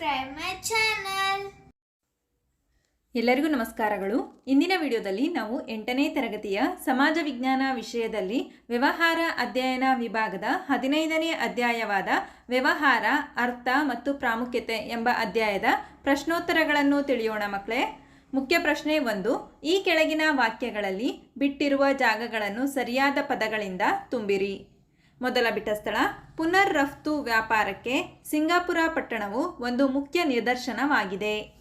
subscribe my channel ಎಲ್ಲರಿಗೂ ನಮಸ್ಕಾರಗಳು. ಇಂದಿನ ವಿಡಿಯೋದಲ್ಲಿ ನಾವು ಎಂಟನೇ ತರಗತಿಯ ಸಮಾಜ ವಿಜ್ಞಾನ ವಿಷಯದಲ್ಲಿ ವ್ಯವಹಾರ ಅಧ್ಯಯನ ವಿಭಾಗದ ಹದಿನೈದನೇ ಅಧ್ಯಾಯವಾದ ವ್ಯವಹಾರ, ಅರ್ಥ ಮತ್ತು ಪ್ರಾಮುಖ್ಯತೆ ಎಂಬ ಅಧ್ಯಾಯದ ಪ್ರಶ್ನೋತ್ತರಗಳನ್ನು ತಿಳಿಯೋಣ ಮಕ್ಕಳೇ ಮುಖ್ಯ ಪ್ರಶ್ನೆ ಒಂದು, ಈ ಕೆಳಗಿನ ವಾಕ್ಯಗಳಲ್ಲಿ ಬಿಟ್ಟಿರುವ ಜಾಗಗಳನ್ನು ಸರಿಯಾದ ಪದಗಳಿಂದ ತುಂಬಿರಿ. ಮೊದಲ ಬಿಟ್ಟ ಸ್ಥಳ. ಪುನರ್ ರಫ್ತು ವ್ಯಾಪಾರಕ್ಕೆ ಸಿಂಗಾಪುರ ಪಟ್ಟಣವು ಒಂದು ಮುಖ್ಯ ನಿದರ್ಶನವಾಗಿದೆ.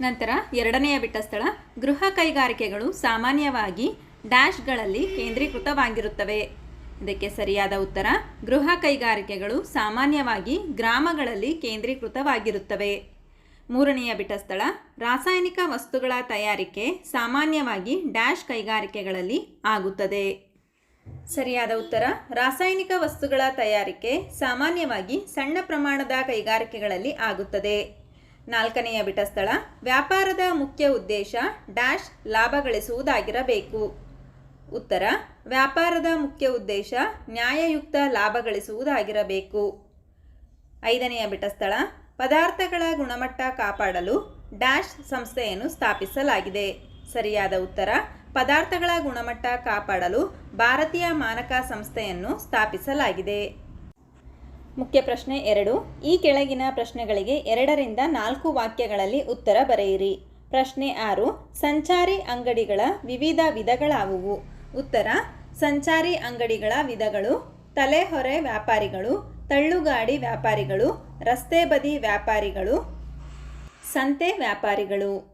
ನಂತರ ಎರಡನೆಯ ಬಿಟ್ಟ ಸ್ಥಳ. ಗೃಹ ಕೈಗಾರಿಕೆಗಳು ಸಾಮಾನ್ಯವಾಗಿ ಡ್ಯಾಶ್ಗಳಲ್ಲಿ ಕೇಂದ್ರೀಕೃತವಾಗಿರುತ್ತವೆ. ಇದಕ್ಕೆ ಸರಿಯಾದ ಉತ್ತರ, ಗೃಹ ಕೈಗಾರಿಕೆಗಳು ಸಾಮಾನ್ಯವಾಗಿ ಗ್ರಾಮಗಳಲ್ಲಿ ಕೇಂದ್ರೀಕೃತವಾಗಿರುತ್ತವೆ. ಮೂರನೆಯ ಬಿಟ್ಟ ಸ್ಥಳ. ರಾಸಾಯನಿಕ ವಸ್ತುಗಳ ತಯಾರಿಕೆ ಸಾಮಾನ್ಯವಾಗಿ ಡ್ಯಾಶ್ ಕೈಗಾರಿಕೆಗಳಲ್ಲಿ ಆಗುತ್ತದೆ. ಸರಿಯಾದ ಉತ್ತರ. ರಾಸಾಯನಿಕ ವಸ್ತುಗಳ ತಯಾರಿಕೆ ಸಾಮಾನ್ಯವಾಗಿ ಸಣ್ಣ ಪ್ರಮಾಣದ ಕೈಗಾರಿಕೆಗಳಲ್ಲಿ ಆಗುತ್ತದೆ. ನಾಲ್ಕನೆಯ ಬಿಟಸ್ಥಳ. ವ್ಯಾಪಾರದ ಮುಖ್ಯ ಉದ್ದೇಶ ಡ್ಯಾಶ್ ಲಾಭ ಗಳಿಸುವುದಾಗಿರಬೇಕು ಉತ್ತರ. ವ್ಯಾಪಾರದ ಮುಖ್ಯ ಉದ್ದೇಶ ನ್ಯಾಯಯುಕ್ತ ಲಾಭ ಗಳಿಸುವುದಾಗಿರಬೇಕು ಐದನೆಯ ಬಿಟಸ್ಥಳ. ಪದಾರ್ಥಗಳ ಗುಣಮಟ್ಟ ಕಾಪಾಡಲು ಡ್ಯಾಶ್ ಸಂಸ್ಥೆಯನ್ನು ಸ್ಥಾಪಿಸಲಾಗಿದೆ. ಸರಿಯಾದ ಉತ್ತರ. ಪದಾರ್ಥಗಳ ಗುಣಮಟ್ಟ ಕಾಪಾಡಲು ಭಾರತೀಯ ಮಾನಕ ಸಂಸ್ಥೆಯನ್ನು ಸ್ಥಾಪಿಸಲಾಗಿದೆ. ಮುಖ್ಯ ಪ್ರಶ್ನೆ ಎರಡು. ಈ ಕೆಳಗಿನ ಪ್ರಶ್ನೆಗಳಿಗೆ ಎರಡರಿಂದ ನಾಲ್ಕು ವಾಕ್ಯಗಳಲ್ಲಿ ಉತ್ತರ ಬರೆಯಿರಿ. ಪ್ರಶ್ನೆ ಆರು. ಸಂಚಾರಿ ಅಂಗಡಿಗಳ ವಿವಿಧ ವಿಧಗಳಾವುವು? ಉತ್ತರ. ಸಂಚಾರಿ ಅಂಗಡಿಗಳ ವಿಧಗಳು, ತಲೆಹೊರೆ ವ್ಯಾಪಾರಿಗಳು, ತಳ್ಳುಗಾಡಿ ವ್ಯಾಪಾರಿಗಳು, ರಸ್ತೆ ಬದಿ ವ್ಯಾಪಾರಿಗಳು, ಸಂತೆ ವ್ಯಾಪಾರಿಗಳು.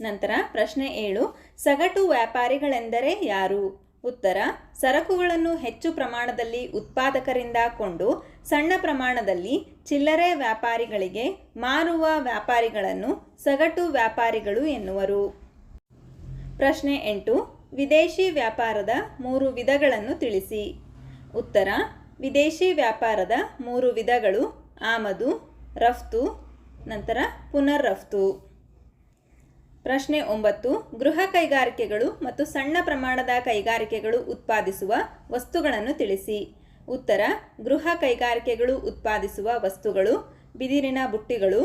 ನಂತರ ಪ್ರಶ್ನೆ ಏಳು. ಸಗಟು ವ್ಯಾಪಾರಿಗಳೆಂದರೆ ಯಾರು? ಉತ್ತರ, ಸರಕುಗಳನ್ನು ಹೆಚ್ಚು ಪ್ರಮಾಣದಲ್ಲಿ ಉತ್ಪಾದಕರಿಂದ ಕೊಂಡು ಸಣ್ಣ ಪ್ರಮಾಣದಲ್ಲಿ ಚಿಲ್ಲರೆ ವ್ಯಾಪಾರಿಗಳಿಗೆ ಮಾರುವ ವ್ಯಾಪಾರಿಗಳನ್ನು ಸಗಟು ವ್ಯಾಪಾರಿಗಳು ಎನ್ನುವರು. ಪ್ರಶ್ನೆ ಎಂಟು, ವಿದೇಶಿ ವ್ಯಾಪಾರದ ಮೂರು ವಿಧಗಳನ್ನು ತಿಳಿಸಿ. ಉತ್ತರ, ವಿದೇಶಿ ವ್ಯಾಪಾರದ ಮೂರು ವಿಧಗಳು ಆಮದು, ರಫ್ತು, ನಂತರ ಪುನರ್ ರಫ್ತು ಪ್ರಶ್ನೆ ಒಂಬತ್ತು, ಗೃಹ ಕೈಗಾರಿಕೆಗಳು ಮತ್ತು ಸಣ್ಣ ಪ್ರಮಾಣದ ಕೈಗಾರಿಕೆಗಳು ಉತ್ಪಾದಿಸುವ ವಸ್ತುಗಳನ್ನು ತಿಳಿಸಿ. ಉತ್ತರ, ಗೃಹ ಕೈಗಾರಿಕೆಗಳು ಉತ್ಪಾದಿಸುವ ವಸ್ತುಗಳು, ಬಿದಿರಿನ ಬುಟ್ಟಿಗಳು,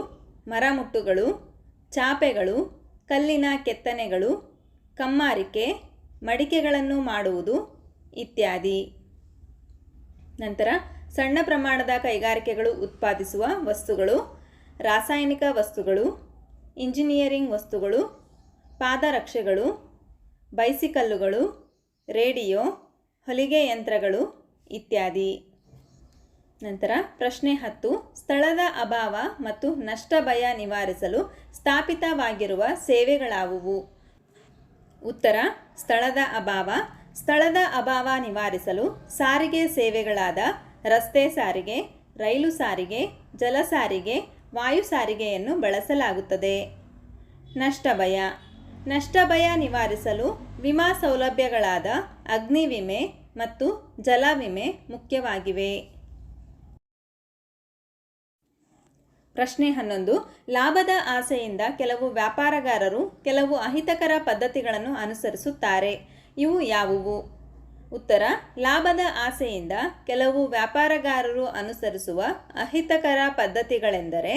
ಮರಮುಟ್ಟುಗಳು, ಚಾಪೆಗಳು, ಕಲ್ಲಿನ ಕೆತ್ತನೆಗಳು, ಕಮ್ಮಾರಿಕೆ, ಮಡಿಕೆಗಳನ್ನು ಮಾಡುವುದು ಇತ್ಯಾದಿ. ನಂತರ, ಸಣ್ಣ ಪ್ರಮಾಣದ ಕೈಗಾರಿಕೆಗಳು ಉತ್ಪಾದಿಸುವ ವಸ್ತುಗಳು, ರಾಸಾಯನಿಕ ವಸ್ತುಗಳು ಇಂಜಿನಿಯರಿಂಗ್ ವಸ್ತುಗಳು, ಪಾದರಕ್ಷೆಗಳು, ಬೈಸಿಕಲ್ಲುಗಳು, ರೇಡಿಯೋ, ಹೊಲಿಗೆ ಯಂತ್ರಗಳು ಇತ್ಯಾದಿ. ನಂತರ ಪ್ರಶ್ನೆ ಹತ್ತು, ಸ್ಥಳದ ಅಭಾವ ಮತ್ತು ನಷ್ಟ ಭಯ ನಿವಾರಿಸಲು ಸ್ಥಾಪಿತವಾಗಿರುವ ಸೇವೆಗಳಾವುವು? ಉತ್ತರ, ಸ್ಥಳದ ಅಭಾವ. ಸ್ಥಳದ ಅಭಾವ ನಿವಾರಿಸಲು ಸಾರಿಗೆ ಸೇವೆಗಳಾದ ರಸ್ತೆ ಸಾರಿಗೆ, ರೈಲು ಸಾರಿಗೆ, ಜಲ ಸಾರಿಗೆ ವಾಯು ಸಾರಿಗೆಯನ್ನು ಬಳಸಲಾಗುತ್ತದೆ. ನಷ್ಟ ಭಯ ನಷ್ಟ ಭಯ ನಿವಾರಿಸಲು ವಿಮಾ ಸೌಲಭ್ಯಗಳಾದ ಅಗ್ನಿ ವಿಮೆ ಮತ್ತು ಜಲ ವಿಮೆ ಮುಖ್ಯವಾಗಿವೆ. ಪ್ರಶ್ನೆ ಹನ್ನೊಂದು. ಲಾಭದ ಆಸೆಯಿಂದ ಕೆಲವು ವ್ಯಾಪಾರಗಾರರು ಕೆಲವು ಅಹಿತಕರ ಪದ್ಧತಿಗಳನ್ನು ಅನುಸರಿಸುತ್ತಾರೆ. ಇವು ಯಾವುವು? ಉತ್ತರ, ಲಾಭದ ಆಸೆಯಿಂದ ಕೆಲವು ವ್ಯಾಪಾರಗಾರರು ಅನುಸರಿಸುವ ಅಹಿತಕರ ಪದ್ಧತಿಗಳೆಂದರೆ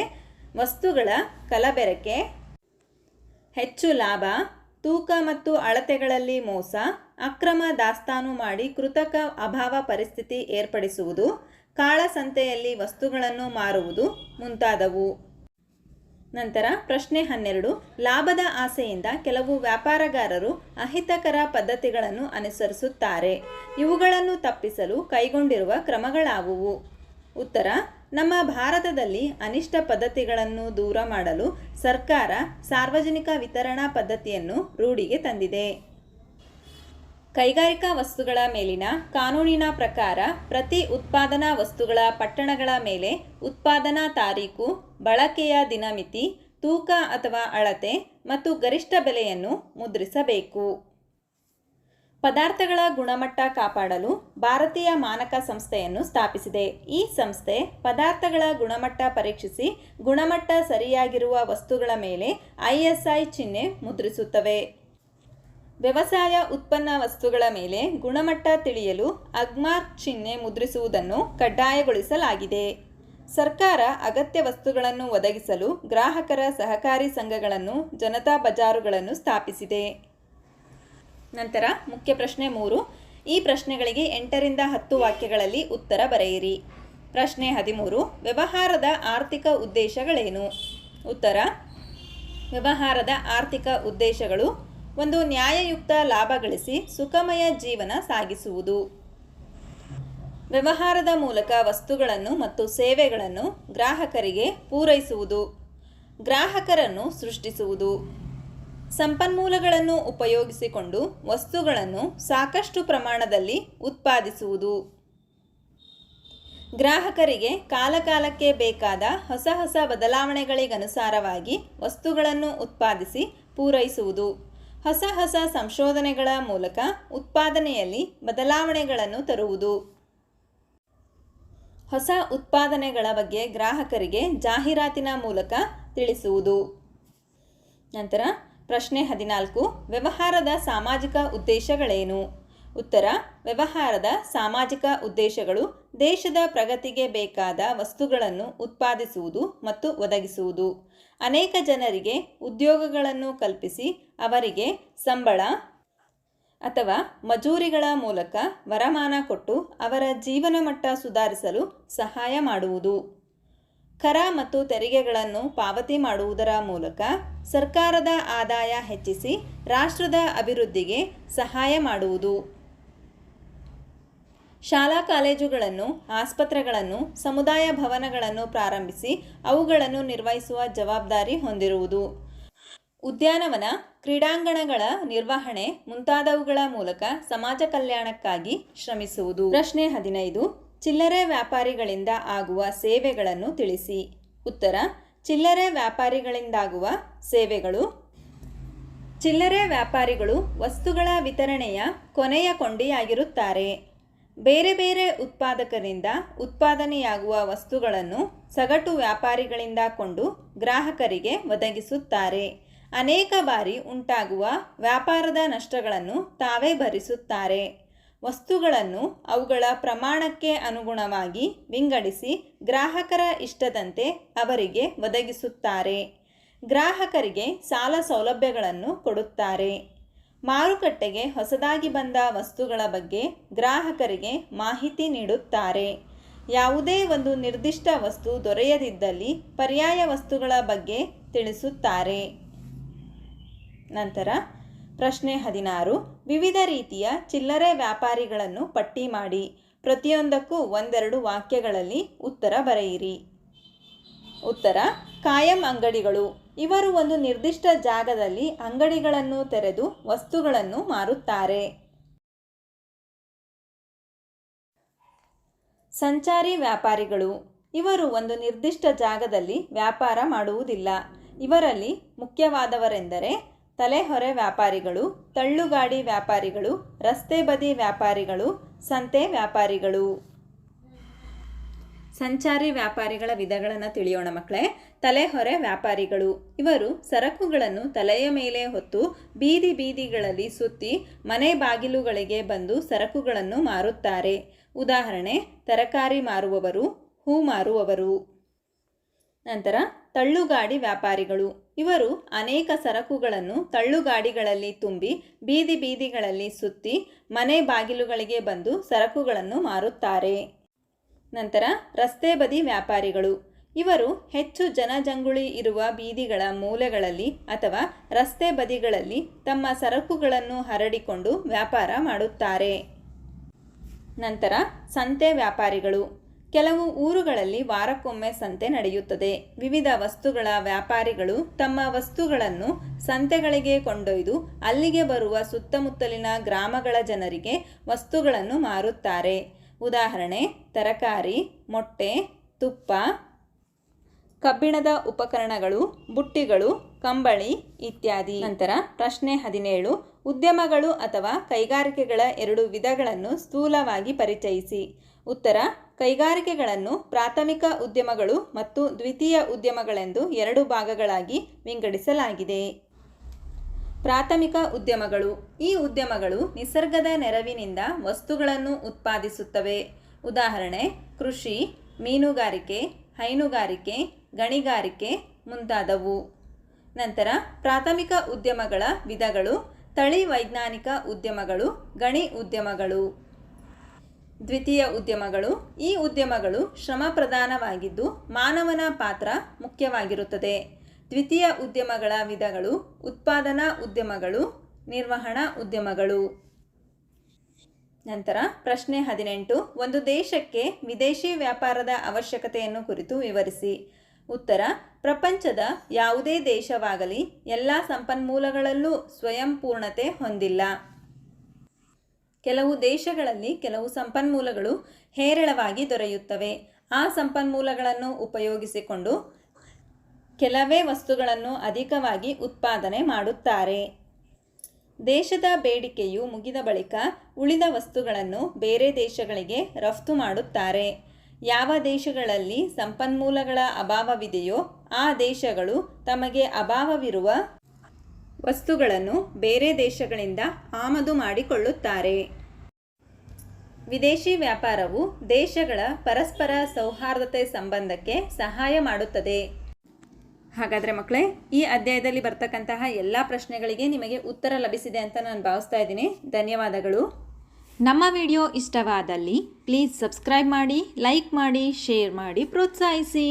ವಸ್ತುಗಳ ಕಲಬೆರಕೆ, ಹೆಚ್ಚು ಲಾಭ, ತೂಕ ಮತ್ತು ಅಳತೆಗಳಲ್ಲಿ ಮೋಸ, ಅಕ್ರಮ ದಾಸ್ತಾನು ಮಾಡಿ ಕೃತಕ ಅಭಾವ ಪರಿಸ್ಥಿತಿ ಏರ್ಪಡಿಸುವುದು, ಕಾಳಸಂತೆಯಲ್ಲಿ ವಸ್ತುಗಳನ್ನು ಮಾರುವುದು ಮುಂತಾದವು. ನಂತರ ಪ್ರಶ್ನೆ ಹನ್ನೆರಡು, ಲಾಭದ ಆಸೆಯಿಂದ ಕೆಲವು ವ್ಯಾಪಾರಗಾರರು ಅಹಿತಕರ ಪದ್ಧತಿಗಳನ್ನು ಅನುಸರಿಸುತ್ತಾರೆ. ಇವುಗಳನ್ನು ತಪ್ಪಿಸಲು ಕೈಗೊಂಡಿರುವ ಕ್ರಮಗಳಾವುವು? ಉತ್ತರ, ನಮ್ಮ ಭಾರತದಲ್ಲಿ ಅನಿಷ್ಟ ಪದ್ಧತಿಗಳನ್ನು ದೂರ ಮಾಡಲು ಸರ್ಕಾರ ಸಾರ್ವಜನಿಕ ವಿತರಣಾ ಪದ್ಧತಿಯನ್ನು ರೂಢಿಗೆ ತಂದಿದೆ. ಕೈಗಾರಿಕಾ ವಸ್ತುಗಳ ಮೇಲಿನ ಕಾನೂನಿನ ಪ್ರಕಾರ ಪ್ರತಿ ಉತ್ಪಾದನಾ ವಸ್ತುಗಳ ಪಟ್ಟಣಗಳ ಮೇಲೆ ಉತ್ಪಾದನಾ ತಾರೀಕು, ಬಳಕೆಯ ದಿನಮಿತಿ, ತೂಕ ಅಥವಾ ಅಳತೆ ಮತ್ತು ಗರಿಷ್ಠ ಬೆಲೆಯನ್ನು ಮುದ್ರಿಸಬೇಕು. ಪದಾರ್ಥಗಳ ಗುಣಮಟ್ಟ ಕಾಪಾಡಲು ಭಾರತೀಯ ಮಾನಕ ಸಂಸ್ಥೆಯನ್ನು ಸ್ಥಾಪಿಸಿದೆ. ಈ ಸಂಸ್ಥೆ ಪದಾರ್ಥಗಳ ಗುಣಮಟ್ಟ ಪರೀಕ್ಷಿಸಿ ಗುಣಮಟ್ಟ ಸರಿಯಾಗಿರುವ ವಸ್ತುಗಳ ಮೇಲೆ ಐಎಸ್ಐ ಚಿಹ್ನೆ ಮುದ್ರಿಸುತ್ತವೆ. ವ್ಯವಸಾಯ ಉತ್ಪನ್ನ ವಸ್ತುಗಳ ಮೇಲೆ ಗುಣಮಟ್ಟ ತಿಳಿಯಲು ಅಗ್ಮಾರ್ಕ್ ಚಿಹ್ನೆ ಮುದ್ರಿಸುವುದನ್ನು ಕಡ್ಡಾಯಗೊಳಿಸಲಾಗಿದೆ. ಸರ್ಕಾರ ಅಗತ್ಯ ವಸ್ತುಗಳನ್ನು ಒದಗಿಸಲು ಗ್ರಾಹಕರ ಸಹಕಾರಿ ಸಂಘಗಳನ್ನು, ಜನತಾ ಬಜಾರುಗಳನ್ನು ಸ್ಥಾಪಿಸಿದೆ. ನಂತರ ಮುಖ್ಯ ಪ್ರಶ್ನೆ ಮೂರು. ಈ ಪ್ರಶ್ನೆಗಳಿಗೆ ಎಂಟರಿಂದ ಹತ್ತು ವಾಕ್ಯಗಳಲ್ಲಿ ಉತ್ತರ ಬರೆಯಿರಿ. ಪ್ರಶ್ನೆ ಹದಿಮೂರು. ವ್ಯವಹಾರದ ಆರ್ಥಿಕ ಉದ್ದೇಶಗಳೇನು? ಉತ್ತರ. ವ್ಯವಹಾರದ ಆರ್ಥಿಕ ಉದ್ದೇಶಗಳು ಒಂದು ನ್ಯಾಯಯುಕ್ತ ಲಾಭ ಗಳಿಸಿ ಸುಖಮಯ ಜೀವನ ಸಾಗಿಸುವುದು. ವ್ಯವಹಾರದ ಮೂಲಕ ವಸ್ತುಗಳನ್ನು ಮತ್ತು ಸೇವೆಗಳನ್ನು ಗ್ರಾಹಕರಿಗೆ ಪೂರೈಸುವುದು. ಗ್ರಾಹಕರನ್ನು ಸೃಷ್ಟಿಸುವುದು. ಸಂಪನ್ಮೂಲಗಳನ್ನು ಉಪಯೋಗಿಸಿಕೊಂಡು ವಸ್ತುಗಳನ್ನು ಸಾಕಷ್ಟು ಪ್ರಮಾಣದಲ್ಲಿ ಉತ್ಪಾದಿಸುವುದು. ಗ್ರಾಹಕರಿಗೆ ಕಾಲಕಾಲಕ್ಕೆ ಬೇಕಾದ ಹೊಸ ಹೊಸ ಬದಲಾವಣೆಗಳಿಗನುಸಾರವಾಗಿ ವಸ್ತುಗಳನ್ನು ಉತ್ಪಾದಿಸಿ ಪೂರೈಸುವುದು. ಹೊಸ ಹೊಸ ಸಂಶೋಧನೆಗಳ ಮೂಲಕ ಉತ್ಪಾದನೆಯಲ್ಲಿ ಬದಲಾವಣೆಗಳನ್ನು ತರುವುದು. ಹೊಸ ಉತ್ಪಾದನೆಗಳ ಬಗ್ಗೆ ಗ್ರಾಹಕರಿಗೆ ಜಾಹೀರಾತಿನ ಮೂಲಕ ತಿಳಿಸುವುದು. ನಂತರ ಪ್ರಶ್ನೆ ಹದಿನಾಲ್ಕು, ವ್ಯವಹಾರದ ಸಾಮಾಜಿಕ ಉದ್ದೇಶಗಳೇನು? ಉತ್ತರ, ವ್ಯವಹಾರದ ಸಾಮಾಜಿಕ ಉದ್ದೇಶಗಳು ದೇಶದ ಪ್ರಗತಿಗೆ ಬೇಕಾದ ವಸ್ತುಗಳನ್ನು ಉತ್ಪಾದಿಸುವುದು ಮತ್ತು ಒದಗಿಸುವುದು. ಅನೇಕ ಜನರಿಗೆ ಉದ್ಯೋಗಗಳನ್ನು ಕಲ್ಪಿಸಿ ಅವರಿಗೆ ಸಂಬಳ ಅಥವಾ ಮಜೂರಿಗಳ ಮೂಲಕ ವರಮಾನ ಕೊಟ್ಟು ಅವರ ಜೀವನ ಮಟ್ಟ ಸುಧಾರಿಸಲು ಸಹಾಯ ಮಾಡುವುದು. ಕರ ಮತ್ತು ತೆರಿಗೆಗಳನ್ನು ಪಾವತಿ ಮಾಡುವುದರ ಮೂಲಕ ಸರ್ಕಾರದ ಆದಾಯ ಹೆಚ್ಚಿಸಿ ರಾಷ್ಟ್ರದ ಅಭಿವೃದ್ಧಿಗೆ ಸಹಾಯ ಮಾಡುವುದು. ಶಾಲಾ ಕಾಲೇಜುಗಳನ್ನು, ಆಸ್ಪತ್ರೆಗಳನ್ನು, ಸಮುದಾಯ ಭವನಗಳನ್ನು ಪ್ರಾರಂಭಿಸಿ ಅವುಗಳನ್ನು ನಿರ್ವಹಿಸುವ ಜವಾಬ್ದಾರಿ ಹೊಂದಿರುವುದು. ಉದ್ಯಾನವನ ಕ್ರೀಡಾಂಗಣಗಳ ನಿರ್ವಹಣೆ ಮುಂತಾದವುಗಳ ಮೂಲಕ ಸಮಾಜ ಕಲ್ಯಾಣಕ್ಕಾಗಿ ಶ್ರಮಿಸುವುದು. ಪ್ರಶ್ನೆ ಹದಿನೈದು. ಚಿಲ್ಲರೆ ವ್ಯಾಪಾರಿಗಳಿಂದ ಆಗುವ ಸೇವೆಗಳನ್ನು ತಿಳಿಸಿ. ಉತ್ತರ. ಚಿಲ್ಲರೆ ವ್ಯಾಪಾರಿಗಳಿಂದಾಗುವ ಸೇವೆಗಳು. ಚಿಲ್ಲರೆ ವ್ಯಾಪಾರಿಗಳು ವಸ್ತುಗಳ ವಿತರಣೆಯ ಕೊನೆಯ ಕೊಂಡಿಯಾಗಿರುತ್ತಾರೆ. ಬೇರೆ ಬೇರೆ ಉತ್ಪಾದಕರಿಂದ ಉತ್ಪಾದನೆಯಾಗುವ ವಸ್ತುಗಳನ್ನು ಸಗಟು ವ್ಯಾಪಾರಿಗಳಿಂದ ಕೊಂಡು ಗ್ರಾಹಕರಿಗೆ ಒದಗಿಸುತ್ತಾರೆ. ಅನೇಕ ಬಾರಿ ಉಂಟಾಗುವ ವ್ಯಾಪಾರದ ನಷ್ಟಗಳನ್ನು ತಾವೇ ಭರಿಸುತ್ತಾರೆ. ವಸ್ತುಗಳನ್ನು ಅವುಗಳ ಪ್ರಮಾಣಕ್ಕೆ ಅನುಗುಣವಾಗಿ ವಿಂಗಡಿಸಿ ಗ್ರಾಹಕರ ಇಷ್ಟದಂತೆ ಅವರಿಗೆ ಒದಗಿಸುತ್ತಾರೆ. ಗ್ರಾಹಕರಿಗೆ ಸಾಲ ಸೌಲಭ್ಯಗಳನ್ನು ಕೊಡುತ್ತಾರೆ. ಮಾರುಕಟ್ಟೆಗೆ ಹೊಸದಾಗಿ ಬಂದ ವಸ್ತುಗಳ ಬಗ್ಗೆ ಗ್ರಾಹಕರಿಗೆ ಮಾಹಿತಿ ನೀಡುತ್ತಾರೆ. ಯಾವುದೇ ಒಂದು ನಿರ್ದಿಷ್ಟ ವಸ್ತು ದೊರೆಯದಿದ್ದಲ್ಲಿ ಪರ್ಯಾಯ ವಸ್ತುಗಳ ಬಗ್ಗೆ ತಿಳಿಸುತ್ತಾರೆ. ನಂತರ ಪ್ರಶ್ನೆ ಹದಿನಾರು, ವಿವಿಧ ರೀತಿಯ ಚಿಲ್ಲರೆ ವ್ಯಾಪಾರಿಗಳನ್ನು ಪಟ್ಟಿ ಮಾಡಿ, ಪ್ರತಿಯೊಂದಕ್ಕೂ ಒಂದೆರಡು ವಾಕ್ಯಗಳಲ್ಲಿ ಉತ್ತರ ಬರೆಯಿರಿ. ಉತ್ತರ, ಕಾಯಂ ಅಂಗಡಿಗಳು. ಇವರು ಒಂದು ನಿರ್ದಿಷ್ಟ ಜಾಗದಲ್ಲಿ ಅಂಗಡಿಗಳನ್ನು ತೆರೆದು ವಸ್ತುಗಳನ್ನು ಮಾರುತ್ತಾರೆ. ಸಂಚಾರಿ ವ್ಯಾಪಾರಿಗಳು. ಇವರು ಒಂದು ನಿರ್ದಿಷ್ಟ ಜಾಗದಲ್ಲಿ ವ್ಯಾಪಾರ ಮಾಡುವುದಿಲ್ಲ. ಇವರಲ್ಲಿ ಮುಖ್ಯವಾದವರೆಂದರೆ ತಲೆಹೊರೆ ವ್ಯಾಪಾರಿಗಳು, ತಳ್ಳುಗಾಡಿ ವ್ಯಾಪಾರಿಗಳು, ರಸ್ತೆ ಬದಿ ವ್ಯಾಪಾರಿಗಳು, ಸಂತೆ ವ್ಯಾಪಾರಿಗಳು. ಸಂಚಾರಿ ವ್ಯಾಪಾರಿಗಳ ವಿಧಗಳನ್ನು ತಿಳಿಯೋಣ ಮಕ್ಕಳೇ ತಲೆಹೊರೆ ವ್ಯಾಪಾರಿಗಳು. ಇವರು ಸರಕುಗಳನ್ನು ತಲೆಯ ಮೇಲೆ ಹೊತ್ತು ಬೀದಿ ಬೀದಿಗಳಲ್ಲಿ ಸುತ್ತಿ ಮನೆ ಬಾಗಿಲುಗಳಿಗೆ ಬಂದು ಸರಕುಗಳನ್ನು ಮಾರುತ್ತಾರೆ. ಉದಾಹರಣೆ, ತರಕಾರಿ ಮಾರುವವರು, ಹೂ ಮಾರುವವರು. ನಂತರ, ತಳ್ಳುಗಾಡಿ ವ್ಯಾಪಾರಿಗಳು. ಇವರು ಅನೇಕ ಸರಕುಗಳನ್ನು ತಳ್ಳುಗಾಡಿಗಳಲ್ಲಿ ತುಂಬಿ, ಬೀದಿ ಬೀದಿಗಳಲ್ಲಿ ಸುತ್ತಿ, ಮನೆ ಬಾಗಿಲುಗಳಿಗೆ ಬಂದು ಸರಕುಗಳನ್ನು ಮಾರುತ್ತಾರೆ. ನಂತರ ರಸ್ತೆ ಬದಿ ವ್ಯಾಪಾರಿಗಳು. ಇವರು ಹೆಚ್ಚು ಜನಜಂಗುಳಿ ಇರುವ ಬೀದಿಗಳ ಮೂಲೆಗಳಲ್ಲಿ ಅಥವಾ ರಸ್ತೆ ಬದಿಗಳಲ್ಲಿ ತಮ್ಮ ಸರಕುಗಳನ್ನು ಹರಡಿಕೊಂಡು ವ್ಯಾಪಾರ ಮಾಡುತ್ತಾರೆ. ನಂತರ ಸಂತೆ ವ್ಯಾಪಾರಿಗಳು. ಕೆಲವು ಊರುಗಳಲ್ಲಿ ವಾರಕ್ಕೊಮ್ಮೆ ಸಂತೆ ನಡೆಯುತ್ತದೆ. ವಿವಿಧ ವಸ್ತುಗಳ ವ್ಯಾಪಾರಿಗಳು ತಮ್ಮ ವಸ್ತುಗಳನ್ನು ಸಂತೆಗಳಿಗೆ ಕೊಂಡೊಯ್ದು ಅಲ್ಲಿಗೆ ಬರುವ ಸುತ್ತಮುತ್ತಲಿನ ಗ್ರಾಮಗಳ ಜನರಿಗೆ ವಸ್ತುಗಳನ್ನು ಮಾರುತ್ತಾರೆ. ಉದಾಹರಣೆ, ತರಕಾರಿ, ಮೊಟ್ಟೆ, ತುಪ್ಪ, ಕಬ್ಬಿಣದ ಉಪಕರಣಗಳು, ಬುಟ್ಟಿಗಳು, ಕಂಬಳಿ ಇತ್ಯಾದಿ. ನಂತರ ಪ್ರಶ್ನೆ ಹದಿನೇಳು, ಉದ್ಯಮಗಳು ಅಥವಾ ಕೈಗಾರಿಕೆಗಳ ಎರಡು ವಿಧಗಳನ್ನು ಸ್ಥೂಲವಾಗಿ ಪರಿಚಯಿಸಿ. ಉತ್ತರ ಕೈಗಾರಿಕೆಗಳನ್ನು ಪ್ರಾಥಮಿಕ ಉದ್ಯಮಗಳು ಮತ್ತು ದ್ವಿತೀಯ ಉದ್ಯಮಗಳೆಂದು ಎರಡು ಭಾಗಗಳಾಗಿ ವಿಂಗಡಿಸಲಾಗಿದೆ. ಪ್ರಾಥಮಿಕ ಉದ್ಯಮಗಳು. ಈ ಉದ್ಯಮಗಳು ನಿಸರ್ಗದ ನೆರವಿನಿಂದ ವಸ್ತುಗಳನ್ನು ಉತ್ಪಾದಿಸುತ್ತವೆ. ಉದಾಹರಣೆ, ಕೃಷಿ, ಮೀನುಗಾರಿಕೆ, ಹೈನುಗಾರಿಕೆ, ಗಣಿಗಾರಿಕೆ ಮುಂತಾದವು. ನಂತರ ಪ್ರಾಥಮಿಕ ಉದ್ಯಮಗಳ ವಿಧಗಳು, ತಳಿ ವೈಜ್ಞಾನಿಕ ಉದ್ಯಮಗಳು, ಗಣಿ ಉದ್ಯಮಗಳು. ದ್ವಿತೀಯ ಉದ್ಯಮಗಳು. ಈ ಉದ್ಯಮಗಳು ಶ್ರಮ ಪ್ರಧಾನವಾಗಿದ್ದು ಮಾನವನ ಪಾತ್ರ ಮುಖ್ಯವಾಗಿರುತ್ತದೆ. ದ್ವಿತೀಯ ಉದ್ಯಮಗಳ ವಿಧಗಳು ಉತ್ಪಾದನಾ ಉದ್ಯಮಗಳು, ನಿರ್ವಹಣಾ ಉದ್ಯಮಗಳು. ನಂತರ ಪ್ರಶ್ನೆ ಹದಿನೆಂಟು. ಒಂದು ದೇಶಕ್ಕೆ ವಿದೇಶಿ ವ್ಯಾಪಾರದ ಅವಶ್ಯಕತೆಯನ್ನು ಕುರಿತು ವಿವರಿಸಿ. ಉತ್ತರ, ಪ್ರಪಂಚದ ಯಾವುದೇ ದೇಶವಾಗಲಿ ಎಲ್ಲ ಸಂಪನ್ಮೂಲಗಳಲ್ಲೂ ಸ್ವಯಂ ಪೂರ್ಣತೆ ಹೊಂದಿಲ್ಲ. ಕೆಲವು ದೇಶಗಳಲ್ಲಿ ಕೆಲವು ಸಂಪನ್ಮೂಲಗಳು ಹೇರಳವಾಗಿ ದೊರೆಯುತ್ತವೆ. ಆ ಸಂಪನ್ಮೂಲಗಳನ್ನು ಉಪಯೋಗಿಸಿಕೊಂಡು ಕೆಲವೇ ವಸ್ತುಗಳನ್ನು ಅಧಿಕವಾಗಿ ಉತ್ಪಾದನೆ ಮಾಡುತ್ತಾರೆ. ದೇಶದ ಬೇಡಿಕೆಯು ಮುಗಿದ ಬಳಿಕ ಉಳಿದ ವಸ್ತುಗಳನ್ನು ಬೇರೆ ದೇಶಗಳಿಗೆ ರಫ್ತು ಮಾಡುತ್ತಾರೆ. ಯಾವ ದೇಶಗಳಲ್ಲಿ ಸಂಪನ್ಮೂಲಗಳ ಅಭಾವವಿದೆಯೋ ಆ ದೇಶಗಳು ತಮಗೆ ಅಭಾವವಿರುವ ವಸ್ತುಗಳನ್ನು ಬೇರೆ ದೇಶಗಳಿಂದ ಆಮದು ಮಾಡಿಕೊಳ್ಳುತ್ತಾರೆ. ವಿದೇಶಿ ವ್ಯಾಪಾರವು ದೇಶಗಳ ಪರಸ್ಪರ ಸೌಹಾರ್ದತೆ ಸಂಬಂಧಕ್ಕೆ ಸಹಾಯ ಮಾಡುತ್ತದೆ. ಹಾಗಾದರೆ ಮಕ್ಕಳೇ ಈ ಅಧ್ಯಾಯದಲ್ಲಿ ಬರ್ತಕ್ಕಂತಹ ಎಲ್ಲ ಪ್ರಶ್ನೆಗಳಿಗೆ ನಿಮಗೆ ಉತ್ತರ ಲಭಿಸಿದೆ ಅಂತ ನಾನು ಭಾವಿಸ್ತಾ ಇದ್ದೀನಿ. ಧನ್ಯವಾದಗಳು. ನಮ್ಮ ವಿಡಿಯೋ ಇಷ್ಟವಾದಲ್ಲಿ ಪ್ಲೀಸ್ ಸಬ್ಸ್ಕ್ರೈಬ್ ಮಾಡಿ, ಲೈಕ್ ಮಾಡಿ, ಶೇರ್ ಮಾಡಿ, ಪ್ರೋತ್ಸಾಹಿಸಿ.